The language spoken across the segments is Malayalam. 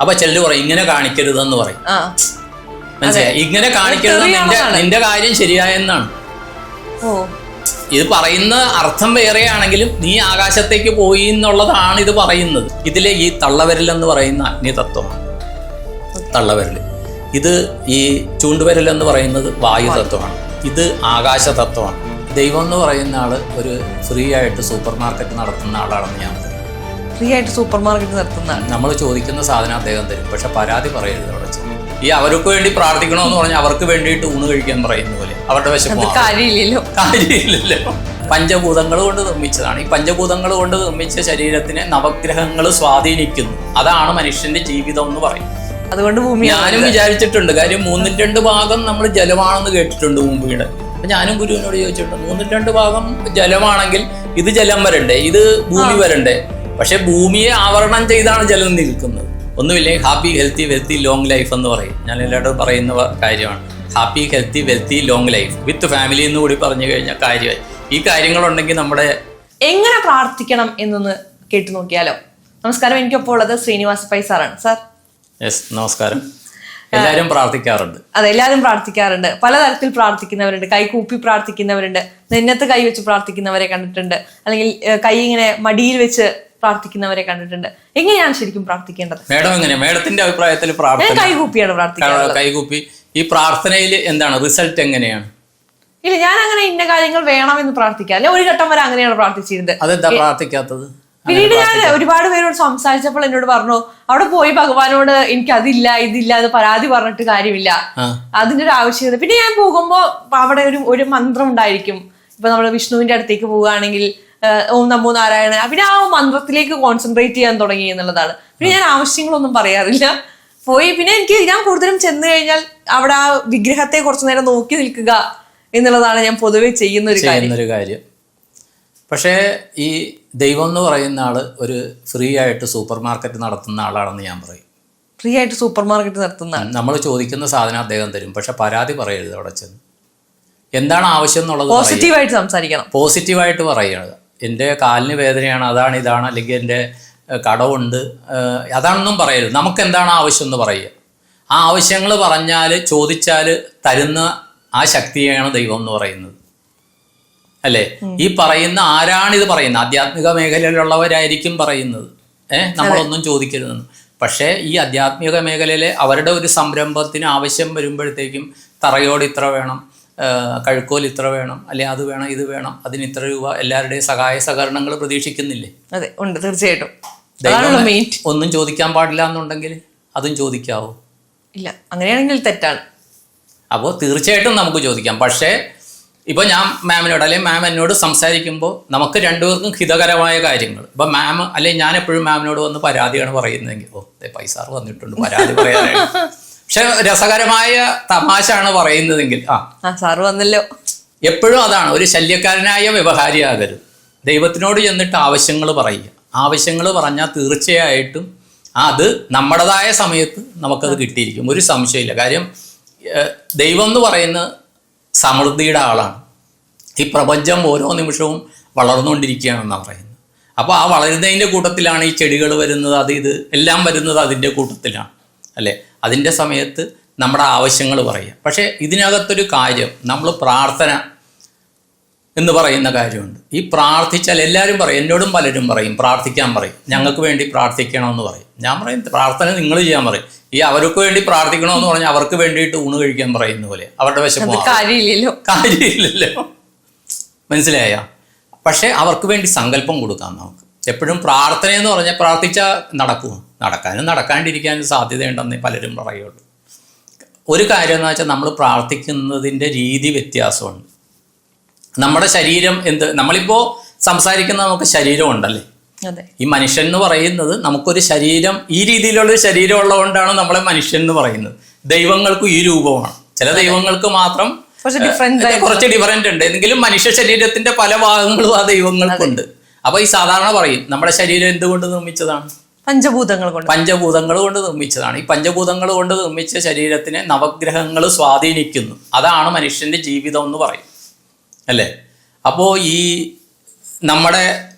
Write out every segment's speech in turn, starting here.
അപ്പൊ ചിലര് പറയും ഇങ്ങനെ കാണിക്കരുതെന്ന് പറയും. മനസ്സിലായി? ഇങ്ങനെ കാണിക്കരുത്. നിന്റെ നിന്റെ കാര്യം ശരിയായെന്നാണ് ഇത് പറയുന്ന അർത്ഥം വേറെയാണെങ്കിലും നീ ആകാശത്തേക്ക് പോയി എന്നുള്ളതാണ് ഇത് പറയുന്നത്. ഇതിലെ ഈ തള്ളവരൽ എന്ന് പറയുന്ന അഗ്നിതത്വമാണ്. തള്ളവരൽ. ഇത് ഈ ചൂണ്ടുവരൽ എന്ന് പറയുന്നത് വായു തത്വമാണ്. ഇത് ആകാശ തത്വമാണ് ദൈവം എന്ന് പറയുന്ന ആൾ ഒരു ഫ്രീ ആയിട്ട് സൂപ്പർ മാർക്കറ്റ് നടത്തുന്ന ആളാണെന്ന് ഞാൻ ഫ്രീ ആയിട്ട് സൂപ്പർ മാർക്കറ്റ് നടത്തുന്നതാണ് നമ്മൾ ചോദിക്കുന്ന സാധനം അദ്ദേഹം തരും. പക്ഷെ പരാതി പറയരുത് അവിടെ ഈ അവർക്ക് വേണ്ടി പ്രാർത്ഥിക്കണമെന്ന് പറഞ്ഞാൽ അവർക്ക് വേണ്ടിയിട്ട് ഊണ് കഴിക്കാൻ പറയുന്ന പോലെ. അവരുടെ വിശപ്പ്. കാര്യമില്ലല്ലോ. കാര്യമില്ലല്ലോ. പഞ്ചഭൂതങ്ങൾ കൊണ്ട് നിർമ്മിച്ചതാണ്. ഈ പഞ്ചഭൂതങ്ങൾ കൊണ്ട് നിർമ്മിച്ച ശരീരത്തിനെ നവഗ്രഹങ്ങൾ സ്വാധീനിക്കുന്നു. അതാണ് മനുഷ്യന്റെ ജീവിതം എന്ന് പറയും. അതുകൊണ്ട് ഭൂമി ഞാനും വിചാരിച്ചിട്ടുണ്ട്. കാര്യം മൂന്നിൽ രണ്ട് ഭാഗം നമ്മൾ ജലമാണെന്ന് കേട്ടിട്ടുണ്ട് ഭൂമിയുടെ അപ്പൊ ഞാനും ഗുരുവിനോട് ചോദിച്ചിട്ടുണ്ട്. മൂന്നിൽ രണ്ട് ഭാഗം ജലമാണെങ്കിൽ ഇത് ജലം വരണ്ടേ? ഇത് ഭൂമി വരണ്ടേ? പക്ഷെ ഭൂമിയെ ആവരണം ചെയ്താണ് ജലം നിൽക്കുന്നത്. ഒന്നുമില്ലെങ്കിൽ happy healthy wealthy long life എന്ന് പറയും. ഞാൻ എല്ലാവരോടും പറയുന്ന കാര്യമാണ്. Happy healthy wealthy long life. With family എന്ന് കൂടി പറഞ്ഞു കഴിഞ്ഞാൽ കാര്യമായി. ഈ കാര്യങ്ങളുണ്ടെങ്കിൽ നമ്മുടെ എങ്ങനെ പ്രാർത്ഥിക്കണം എന്നൊന്ന് കേട്ടു നോക്കിയാലോ? നമസ്കാരം. എനിക്കൊപ്പം ഉള്ളത് ശ്രീനിവാസ് പൈ സാറാണ്. സാർ. യെസ് നമസ്കാരം. എല്ലാവരും പ്രാർത്ഥിക്കാറുണ്ട്. അതെ എല്ലാവരും പ്രാർത്ഥിക്കാറുണ്ട്. പലതരത്തിൽ പ്രാർത്ഥിക്കുന്നവരുണ്ട്. കൈ കൂപ്പി പ്രാർത്ഥിക്കുന്നവരുണ്ട്. നെന്നത്ത് കൈ വെച്ച് പ്രാർത്ഥിക്കുന്നവരെ കണ്ടിട്ടുണ്ട്. അല്ലെങ്കിൽ കൈ ഇങ്ങനെ മടിയിൽ വെച്ച് പ്രാർത്ഥിക്കുന്നവരെ കണ്ടിട്ടുണ്ട്. എങ്ങനെയാണ് ശരിക്കും പ്രാർത്ഥിക്കേണ്ടത്? മേഡം എങ്ങനെയാ? മേഡത്തിന്റെ അഭിപ്രായത്തിൽ കൈകൂപ്പിയാണ് പ്രാർത്ഥന കൂപ്പിയാണ് കൈകൂപ്പി. ഈ പ്രാർത്ഥനയിൽ എന്താണ്? റിസൾട്ട് എങ്ങനെയാണ്? ഇല്ല ഞാൻ അങ്ങനെ ഇന്ന കാര്യങ്ങൾ വേണമെന്ന് പ്രാർത്ഥിക്കാം അല്ലെ ഒരു ഘട്ടം വരെ അങ്ങനെയാണ് പ്രാർത്ഥിച്ചിരുന്നത്. അതെന്താ പ്രാർത്ഥിക്കാത്തത്? പിന്നീട് ഞാൻ ഒരുപാട് പേരോട് സംസാരിച്ചപ്പോൾ എന്നോട് പറഞ്ഞു അവിടെ പോയി ഭഗവാനോട് എനിക്ക് അതില്ല ഇതില്ല അത് പരാതി പറഞ്ഞിട്ട് കാര്യമില്ല. അതിന്റെ ഒരു ആവശ്യകത പിന്നെ ഞാൻ പോകുമ്പോൾ അവിടെ ഒരു ഒരു മന്ത്രം ഉണ്ടായിരിക്കും. ഇപ്പൊ നമ്മൾ വിഷ്ണുവിന്റെ അടുത്തേക്ക് പോവുകയാണെങ്കിൽ ഓം നമോ നാരായണ. പിന്നെ ആ മന്ത്രത്തിലേക്ക് കോൺസെൻട്രേറ്റ് ചെയ്യാൻ തുടങ്ങി എന്നുള്ളതാണ്. പിന്നെ ഞാൻ ആവശ്യങ്ങളൊന്നും പറയാറില്ല. പോയി. പിന്നെ എനിക്ക് ഞാൻ കൂടുതലും ചെന്ന് കഴിഞ്ഞാൽ അവിടെ ആ വിഗ്രഹത്തെ കുറച്ചു നേരം നോക്കി നിൽക്കുക എന്നുള്ളതാണ് ഞാൻ പൊതുവെ ചെയ്യുന്ന ഒരു കാര്യം. ചെയ്യുന്നൊരു കാര്യം. പക്ഷേ ഈ ദൈവം എന്ന് പറയുന്ന ആൾ ഒരു ഫ്രീ ആയിട്ട് സൂപ്പർ മാർക്കറ്റ് നടത്തുന്ന ആളാണെന്ന് ഞാൻ പറയും. ഫ്രീ ആയിട്ട് സൂപ്പർ മാർക്കറ്റ് നടത്തുന്ന നമ്മൾ ചോദിക്കുന്ന സാധനം അദ്ദേഹം തരും. പക്ഷെ പരാതി പറയരുത് അവിടെ ചെന്ന്. എന്താണ് ആവശ്യം എന്നുള്ളത് പോസിറ്റീവായിട്ട് സംസാരിക്കണം. പോസിറ്റീവായിട്ട് പറയുന്നത് എന്റെ കാലിന് വേദനയാണ് അതാണ് ഇതാണ് അല്ലെങ്കിൽ എന്റെ കടവുണ്ട് അതാണെന്നും പറയരുത്. നമുക്ക് എന്താണ് ആവശ്യം എന്ന് പറയുക. ആ ആവശ്യങ്ങൾ പറഞ്ഞാൽ ചോദിച്ചാൽ തരുന്ന ആ ശക്തിയാണ് ദൈവം എന്ന് പറയുന്നത്. അല്ലേ? ഈ പറയുന്ന ആരാണിത് പറയുന്നത്? ആധ്യാത്മിക മേഖലയിലുള്ളവരായിരിക്കും പറയുന്നത്. ഏഹ് നമ്മളൊന്നും ചോദിക്കരുതെന്ന്. പക്ഷേ ഈ ആധ്യാത്മിക മേഖലയിലെ അവരുടെ ഒരു സംരംഭത്തിന് ആവശ്യം വരുമ്പോഴത്തേക്കും തറയോട് ഇത്ര വേണം കഴുക്കോൽ ഇത്ര വേണം അല്ലെ അത് വേണം ഇത് വേണം അതിന് ഇത്ര രൂപ എല്ലാവരുടെയും സഹായ സഹകരണങ്ങൾ പ്രതീക്ഷിക്കുന്നില്ലേ? അതെ ഉണ്ട് തീർച്ചയായിട്ടും. ഒന്നും ചോദിക്കാൻ പാടില്ല എന്നുണ്ടെങ്കിൽ അതും ചോദിക്കാവോ? ഇല്ല അങ്ങനെയാണെങ്കിൽ തെറ്റാണ്. അപ്പോൾ തീർച്ചയായിട്ടും നമുക്ക് ചോദിക്കാം. പക്ഷേ ഇപ്പോൾ ഞാൻ മാമിനോട് അല്ലെങ്കിൽ മാം എന്നോട് സംസാരിക്കുമ്പോൾ നമുക്ക് രണ്ടുപേർക്കും ഹിതകരമായ കാര്യങ്ങൾ. ഇപ്പം മാം അല്ലെങ്കിൽ ഞാൻ എപ്പോഴും മാമിനോട് വന്ന് പരാതിയാണ് പറയുന്നതെങ്കിൽ ഓ പൈസ വന്നിട്ടുണ്ട് പരാതി പറയാനായിട്ട്. പക്ഷെ രസകരമായ തമാശയാണ് പറയുന്നതെങ്കിൽ ആ. സാർ വന്നല്ലോ. എപ്പോഴും അതാണ് ഒരു ശല്യക്കാരനായ വ്യവഹാരിയാകരുത്. ദൈവത്തിനോട് ചെന്നിട്ട് ആവശ്യങ്ങൾ പറയുക. ആവശ്യങ്ങൾ പറഞ്ഞാൽ തീർച്ചയായിട്ടും അത് നമ്മുടേതായ സമയത്ത് നമുക്കത് കിട്ടിയിരിക്കും. ഒരു സംശയമില്ല. കാര്യം ദൈവം എന്ന് പറയുന്ന സമൃദ്ധിയുടെ ആളാണ്. ഈ പ്രപഞ്ചം ഓരോ നിമിഷവും വളർന്നുകൊണ്ടിരിക്കുകയാണെന്നാണ് പറയുന്നത്. അപ്പോൾ ആ വളരുന്നതിന്റെ കൂട്ടത്തിലാണ് ഈ ചെടികൾ വരുന്നത് അത് ഇത് എല്ലാം വരുന്നത് അതിന്റെ കൂട്ടത്തിലാണ്. അല്ലേ? അതിന്റെ സമയത്ത് നമ്മുടെ ആവശ്യങ്ങൾ പറയുക. പക്ഷേ ഇതിനകത്തൊരു കാര്യം നമ്മൾ പ്രാർത്ഥന എന്ന് പറയുന്ന കാര്യമുണ്ട്. ഈ പ്രാർത്ഥിച്ചാൽ എല്ലാവരും പറയും എന്നോടും പലരും പറയും പ്രാർത്ഥിക്കാൻ പറയും. ഞങ്ങൾക്ക് വേണ്ടി പ്രാർത്ഥിക്കണമെന്ന് പറയും. ഞാൻ പറയും പ്രാർത്ഥന നിങ്ങൾ ചെയ്യാൻ പറയും. ഈ അവർക്ക് വേണ്ടി പ്രാർത്ഥിക്കണമെന്ന് പറഞ്ഞാൽ അവർക്ക് വേണ്ടിയിട്ട് ഊണ് കഴിക്കാൻ പറയുന്ന പോലെ. അവരുടെ വിശപ്പ് മാറും. കാര്യമില്ലല്ലോ. കാര്യമില്ലല്ലോ. മനസ്സിലായ? പക്ഷേ അവർക്ക് വേണ്ടി സങ്കല്പം കൊടുക്കാം നമുക്ക്. എപ്പോഴും പ്രാർത്ഥന എന്ന് പറഞ്ഞാൽ പ്രാർത്ഥിച്ചാൽ നടക്കുമോ? നടക്കാനും നടക്കാണ്ടിരിക്കാനും സാധ്യതയുണ്ടെന്ന് പലരും പറയുള്ളൂ. ഒരു കാര്യം എന്ന് വെച്ചാൽ നമ്മൾ പ്രാർത്ഥിക്കുന്നതിന്റെ രീതി വ്യത്യാസമുണ്ട്. നമ്മുടെ ശരീരം എന്ത് നമ്മളിപ്പോൾ സംസാരിക്കുന്ന നമുക്ക് ശരീരം ഉണ്ടല്ലേ അതെ. ഈ മനുഷ്യൻ എന്ന് പറയുന്നത് നമുക്കൊരു ശരീരം ഈ രീതിയിലുള്ളൊരു ശരീരം ഉള്ളതുകൊണ്ടാണ് നമ്മളെ മനുഷ്യൻ എന്ന് പറയുന്നത്. ദൈവങ്ങൾക്കും ഈ രൂപമാണ്. ചില ദൈവങ്ങൾക്ക് മാത്രം കുറച്ച് ഡിഫറെന്റ് ഉണ്ട്. എങ്കിലും മനുഷ്യ ശരീരത്തിന്റെ പല ഭാഗങ്ങളും ആ ദൈവങ്ങൾക്കുണ്ട്. അപ്പൊ ഈ സാധാരണ പറയും നമ്മുടെ ശരീരം എന്തുകൊണ്ട് നിർമ്മിച്ചതാണ്? പഞ്ചഭൂതങ്ങൾ കൊണ്ട്. പഞ്ചഭൂതങ്ങൾ കൊണ്ട് നിർമ്മിച്ചതാണ്. ഈ പഞ്ചഭൂതങ്ങൾ കൊണ്ട് നിർമ്മിച്ച ശരീരത്തിനെ നവഗ്രഹങ്ങൾ സ്വാധീനിക്കുന്നു. അതാണ് മനുഷ്യന്റെ ജീവിതം എന്ന് പറയും. അല്ലേ? അപ്പോൾ ഈ നമ്മുടെ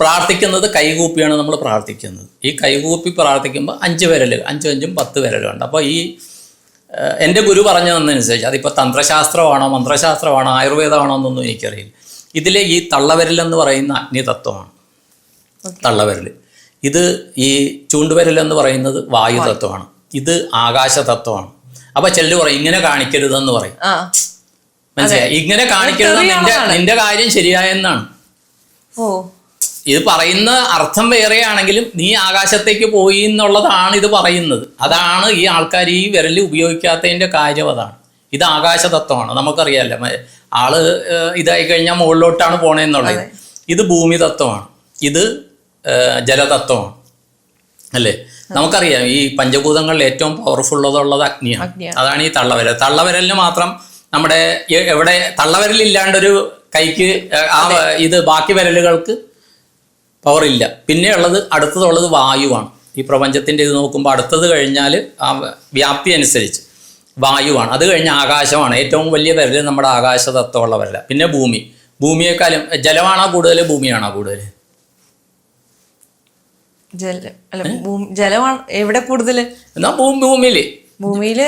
പ്രാർത്ഥിക്കുന്നത് കൈകൂപ്പിയാണ് നമ്മൾ പ്രാർത്ഥിക്കുന്നത്. ഈ കൈകൂപ്പി പ്രാർത്ഥിക്കുമ്പോൾ അഞ്ച് വിരൽ അഞ്ചും അഞ്ചും പത്ത് വിരലുണ്ട് അപ്പോൾ ഈ എന്റെ ഗുരു പറഞ്ഞു തന്നതനുസരിച്ച് അതിപ്പോൾ തന്ത്രശാസ്ത്രമാണോ മന്ത്രശാസ്ത്രമാണോ ആയുർവേദമാണോ എന്നൊന്നും എനിക്കറിയില്ല. ഇതിലെ ഈ തള്ളവിരലെന്ന് പറയുന്ന അഗ്നിതത്വമാണ്. തള്ളവിരൽ ഇത് ഈ ചൂണ്ടുവരലെന്ന് പറയുന്നത് വായു തത്വമാണ്. ഇത് ആകാശ തത്വമാണ് അപ്പൊ ചെല്ലു പറയും ഇങ്ങനെ കാണിക്കരുതെന്ന് പറയും. മനസ്സിലായി? ഇങ്ങനെ കാണിക്കരുത് നിന്റെ നിന്റെ കാര്യം ശരിയായെന്നാണ് ഇത് പറയുന്ന അർത്ഥം വേറെയാണെങ്കിലും നീ ആകാശത്തേക്ക് പോയി എന്നുള്ളതാണ് ഇത് പറയുന്നത്. അതാണ് ഈ ആൾക്കാർ ഈ വിരൽ ഉപയോഗിക്കാത്തതിന്റെ കാര്യം അതാണ്. ഇത് ആകാശ തത്വമാണ് നമുക്കറിയാലോ ആൾ ഇതായി കഴിഞ്ഞാൽ മുകളിലോട്ടാണ് പോണേന്നുള്ളത്. ഇത് ഭൂമി തത്വമാണ് ഇത് ജലതത്വമാണ് അല്ലേ? നമുക്കറിയാം ഈ പഞ്ചഭൂതങ്ങളിൽ ഏറ്റവും പവർഫുൾ ഉള്ളത് അഗ്നിയാണ്. അതാണ് ഈ തള്ളവരൽ. തള്ളവരലിന് മാത്രം നമ്മുടെ എവിടെ തള്ളവരലില്ലാണ്ടൊരു കൈക്ക് ആ ഇത് ബാക്കി വിരലുകൾക്ക് പവർ ഇല്ല. പിന്നെ ഉള്ളത് അടുത്തതുള്ളത് വായുവാണ്. ഈ പ്രപഞ്ചത്തിന്റെ ഇത് നോക്കുമ്പോൾ അടുത്തത് കഴിഞ്ഞാൽ ആ വ്യാപ്തി അനുസരിച്ച് വായുവാണ്. അത് കഴിഞ്ഞ് ആകാശമാണ്. ഏറ്റവും വലിയ വിരൽ നമ്മുടെ ആകാശ തത്വമുള്ള വിരല. പിന്നെ ഭൂമി. ഭൂമിയെക്കാളും ജലമാണോ കൂടുതൽ ഭൂമിയാണോ കൂടുതൽ ജലം അല്ല ഭൂമി ജലമാണ് എവിടെ കൂടുതൽ എന്നാൽ ഭൂമി ഭൂമിയിൽ ഭൂമിയിൽ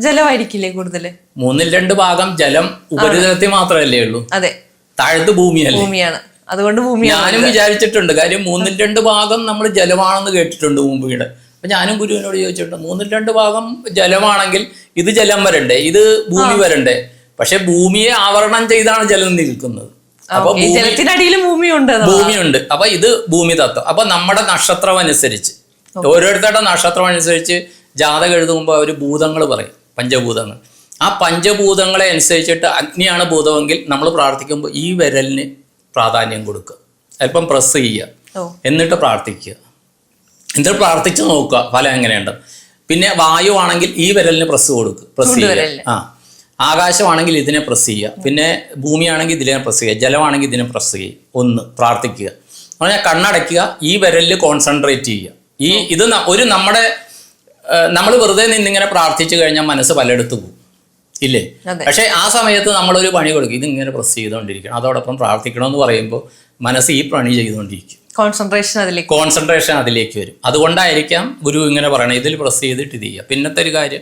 ജലമായിരിക്കില്ലേ കൂടുതൽ? മൂന്നിൽ രണ്ട് ഭാഗം ജലം ഉപരിതലത്തിൽ മാത്രമല്ലേ ഉള്ളൂ. അതെ. താഴത്ത് ഭൂമിയല്ലേ? ഭൂമിയാണ്. അതുകൊണ്ട് ഭൂമിയാണ് ഞാനും വിചാരിച്ചിട്ടുണ്ട്. കാര്യം മൂന്നിൽ രണ്ട് ഭാഗം നമ്മൾ ജലമാണെന്ന് കേട്ടിട്ടുണ്ട് ഭൂമിയുടെ അപ്പൊ ഞാനും ഗുരുവിനോട് ചോദിച്ചിട്ടുണ്ട് മൂന്നിൽ രണ്ട് ഭാഗം ജലമാണെങ്കിൽ ഇത് ജലം വരണ്ടേ? ഇത് ഭൂമി വരണ്ടേ? പക്ഷെ ഭൂമിയെ ആവരണം ചെയ്താണ് ജലം നിൽക്കുന്നത്. അപ്പൊ ഈ ജലത്തിനടിയിലും ഭൂമിയുണ്ട് ഭൂമിയുണ്ട്. അപ്പൊ ഇത് ഭൂമി തത്വം. അപ്പൊ നമ്മുടെ നക്ഷത്രം അനുസരിച്ച്. ഓരോരുത്തരുടെ നക്ഷത്രം അനുസരിച്ച് ജാതകം എഴുതുമ്പോൾ അവർ ഭൂതങ്ങൾ പറയും പഞ്ചഭൂതങ്ങൾ. ആ പഞ്ചഭൂതങ്ങളെ അനുസരിച്ചിട്ട് അഗ്നിയാണ് ഭൂതമെങ്കിൽ നമ്മൾ പ്രാർത്ഥിക്കുമ്പോൾ ഈ വിരലിന് പ്രാധാന്യം കൊടുക്കുക. അല്പം പ്രസ് ചെയ്യുക. എന്നിട്ട് പ്രാർത്ഥിക്കുക. എന്നിട്ട് പ്രാർത്ഥിച്ച് നോക്കുക. ഫലം എങ്ങനെയുണ്ട്. പിന്നെ വായു ആണെങ്കിൽ ഈ വിരലിന് പ്രസ് കൊടുക്കുക പ്രസ്. ചെയ്യുക. ആ. ആകാശമാണെങ്കിൽ ഇതിനെ പ്രസ് ചെയ്യുക. പിന്നെ ഭൂമിയാണെങ്കിൽ ഇതിനെ പ്രസ് ചെയ്യുക. ജലമാണെങ്കിൽ ഇതിനെ പ്രസ് ചെയ്യുക. ഒന്ന് പ്രാർത്ഥിക്കുക. പറഞ്ഞാൽ കണ്ണടയ്ക്കുക. ഈ വിരലിൽ കോൺസെൻട്രേറ്റ് ചെയ്യുക. ഈ ഇത് ഒരു നമ്മുടെ നമ്മൾ വെറുതെ നിന്നിങ്ങനെ പ്രാർത്ഥിച്ചു കഴിഞ്ഞാൽ മനസ്സ് പലയിടത്ത് പോകും. ഇല്ലേ? പക്ഷെ ആ സമയത്ത് നമ്മളൊരു പണി കൊടുക്കും ഇതിങ്ങനെ പ്രസ് ചെയ്തുകൊണ്ടിരിക്കണം. അതോടൊപ്പം പ്രാർത്ഥിക്കണമെന്ന് പറയുമ്പോൾ മനസ്സ് ഈ പണി ചെയ്തുകൊണ്ടിരിക്കും. കോൺസെൻട്രേഷൻ അതിലേക്ക്. കോൺസെൻട്രേഷൻ അതിലേക്ക് വരും. അതുകൊണ്ടായിരിക്കാം ഗുരു ഇങ്ങനെ പറയണത് ഇതിൽ പ്രസ് ചെയ്തിട്ട് ഇത് ചെയ്യുക. പിന്നത്തെ ഒരു കാര്യം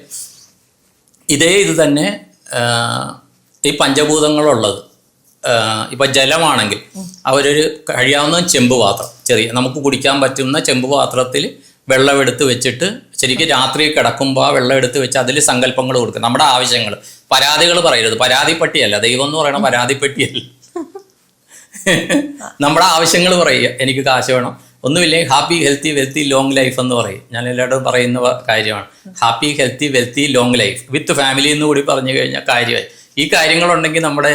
ഇതേ ഇത് തന്നെ ഈ പഞ്ചഭൂതങ്ങളുള്ളത്. ഇപ്പം ജലമാണെങ്കിൽ അവരൊരു കഴിയാവുന്ന ചെമ്പ് പാത്രം ചെറിയ നമുക്ക് കുടിക്കാൻ പറ്റുന്ന ചെമ്പ് പാത്രത്തിൽ വെള്ളം എടുത്ത് വെച്ചിട്ട് ശരിക്കും രാത്രി കിടക്കുമ്പോൾ ആ വെള്ളം എടുത്ത് വെച്ച് അതിൽ സങ്കല്പങ്ങൾ കൊടുക്കുക. നമ്മുടെ ആവശ്യങ്ങൾ പരാതികൾ പറയരുത്. പരാതിപ്പെട്ടിയല്ല. ദൈവം എന്ന് പറയണം പരാതിപ്പെട്ടിയല്ല. നമ്മുടെ ആവശ്യങ്ങൾ പറയുക. എനിക്ക് കാശ് വേണം. ഒന്നുമില്ലെങ്കിൽ happy healthy wealthy long life എന്ന് പറയും. ഞാൻ എല്ലാവരും പറയുന്ന കാര്യമാണ്. Happy healthy wealthy long life. With family എന്ന് കൂടി പറഞ്ഞു കഴിഞ്ഞാൽ കാര്യമായി. ഈ കാര്യങ്ങളുണ്ടെങ്കിൽ നമ്മുടെ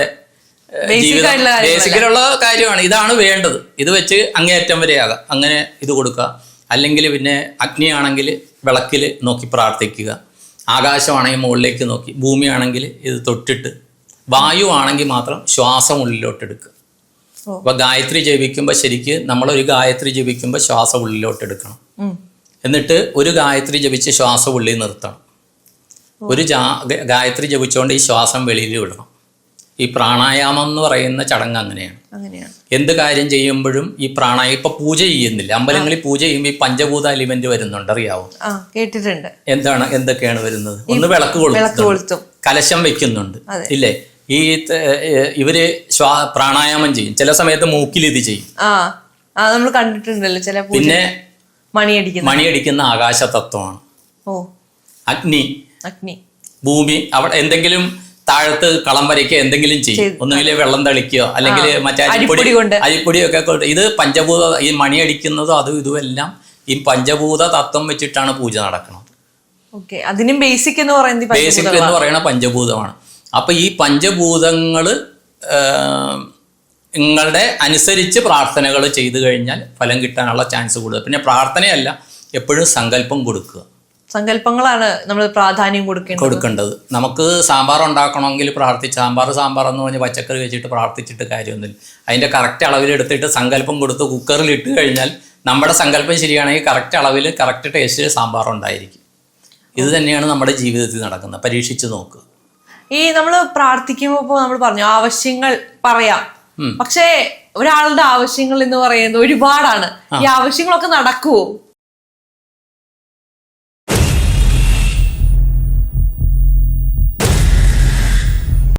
ജീവിതം ബേസിക്കലുള്ള കാര്യമാണ്. ഇതാണ് വേണ്ടത്. ഇത് വെച്ച് അങ്ങേയറ്റം വരെയാകാം അങ്ങനെ ഇത് കൊടുക്കുക. അല്ലെങ്കിൽ പിന്നെ അഗ്നിയാണെങ്കിൽ വിളക്കിൽ നോക്കി പ്രാർത്ഥിക്കുക. ആകാശമാണെങ്കിൽ മുകളിലേക്ക് നോക്കി. ഭൂമിയാണെങ്കിൽ ഇത് തൊട്ടിട്ട്. വായു ആണെങ്കിൽ മാത്രം ശ്വാസം ഉള്ളിലോട്ട് എടുക്കുക ഓ. അപ്പൊ ഗായത്രി ജപിക്കുമ്പോൾ ശരിക്ക് നമ്മൾ ഒരു ഗായത്രി ജപിക്കുമ്പോൾ ശ്വാസം ഉള്ളിലോട്ട് എടുക്കണം എന്നിട്ട് ഒരു ഗായത്രി ജപിച്ച് ശ്വാസം ഉള്ളിൽ നിർത്തണം ഒരു ഗായത്രി ജപിച്ചുകൊണ്ട് ഈ ശ്വാസം വെളിയിൽ വിടണം. ഈ പ്രാണായാമം എന്ന് പറയുന്ന ചടങ്ങ് അങ്ങനെയാണ്. എന്ത് കാര്യം ചെയ്യുമ്പോഴും ഈ പ്രാണായ ഇപ്പൊ പൂജ ചെയ്യുന്നില്ല? അമ്പലങ്ങളിൽ പൂജ ചെയ്യുമ്പോൾ ഈ പഞ്ചഭൂത എലിമെന്റ് വരുന്നുണ്ട് അറിയാവോ? കേട്ടിട്ടുണ്ട്. എന്താണ് എന്തൊക്കെയാണ് വരുന്നത്? ഒന്ന് വിളക്ക് വിളക്ക് കൊളുത്തും. കലശം വെക്കുന്നുണ്ട്. ഇല്ലേ? ഈ ഇവർ ശ്വാ പ്രാണായാമം ചെയ്യും. ചില സമയത്ത് മൂക്കിൽ ഇത് ചെയ്യും. ആ ആ നമ്മൾ കണ്ടിട്ടുണ്ടല്ലോ ചില പിന്നെ മണിയടിക്കുന്ന മണിയടിക്കുന്ന ആകാശ തത്വമാണ് ഓ. അഗ്നി. അഗ്നി. ഭൂമി അവിടെ എന്തെങ്കിലും താഴത്ത് കളം വരയ്ക്കുക എന്തെങ്കിലും ചെയ്യും. ഒന്നുകിൽ വെള്ളം തളിക്കുകയോ അല്ലെങ്കിൽ മറ്റേ അരിപ്പൊടി അരിപ്പൊടി ഒക്കെ കൊണ്ട്. ഇത് പഞ്ചഭൂത ഈ മണിയടിക്കുന്നതും അതും ഇതും എല്ലാം ഈ പഞ്ചഭൂത തത്വം വെച്ചിട്ടാണ് പൂജ നടക്കുന്നത്. ഓക്കെ. അതിനും ബേസിക് എന്ന് പറയുന്നത് ബേസിക് എന്ന് പറയുന്ന പഞ്ചഭൂതമാണ്. അപ്പൊ ഈ പഞ്ചഭൂതങ്ങൾ നിങ്ങളുടെ അനുസരിച്ച് പ്രാർത്ഥനകൾ ചെയ്തു കഴിഞ്ഞാൽ ഫലം കിട്ടാനുള്ള ചാൻസ് കൂടുതൽ. പിന്നെ പ്രാർത്ഥനയല്ല എപ്പോഴും സങ്കല്പം കൊടുക്കുക. സങ്കല്പങ്ങളാണ് നമ്മൾ പ്രാധാന്യം കൊടുക്കേണ്ടത്. കൊടുക്കേണ്ടത്. നമുക്ക് സാമ്പാർ ഉണ്ടാക്കണമെങ്കിൽ പ്രാർത്ഥിച്ച് സാമ്പാർ സാമ്പാർ എന്ന് പറഞ്ഞ് പച്ചക്കറി വെച്ചിട്ട് പ്രാർത്ഥിച്ചിട്ട് കാര്യമൊന്നുമില്ല. അതിന്റെ കറക്റ്റ് അളവിലെടുത്തിട്ട് സങ്കല്പം കൊടുത്ത് കുക്കറിൽ ഇട്ട് കഴിഞ്ഞാൽ നമ്മുടെ സങ്കല്പം ശരിയാണെങ്കിൽ കറക്റ്റ് അളവിൽ കറക്റ്റ് ടേസ്റ്റിൽ സാമ്പാർ ഉണ്ടായിരിക്കും. ഇത് തന്നെയാണ് നമ്മുടെ ജീവിതത്തിൽ നടക്കുന്നത്. പരീക്ഷിച്ച് നോക്കുക ഈ നമ്മൾ പ്രാർത്ഥിക്കുമ്പോൾ നമ്മൾ പറഞ്ഞു ആവശ്യങ്ങൾ പറയാം. പക്ഷേ ഒരാളുടെ ആവശ്യങ്ങൾ എന്ന് പറയുന്നത് ഒരുപാടാണ്. ഈ ആവശ്യങ്ങളൊക്കെ നടക്കുവോ?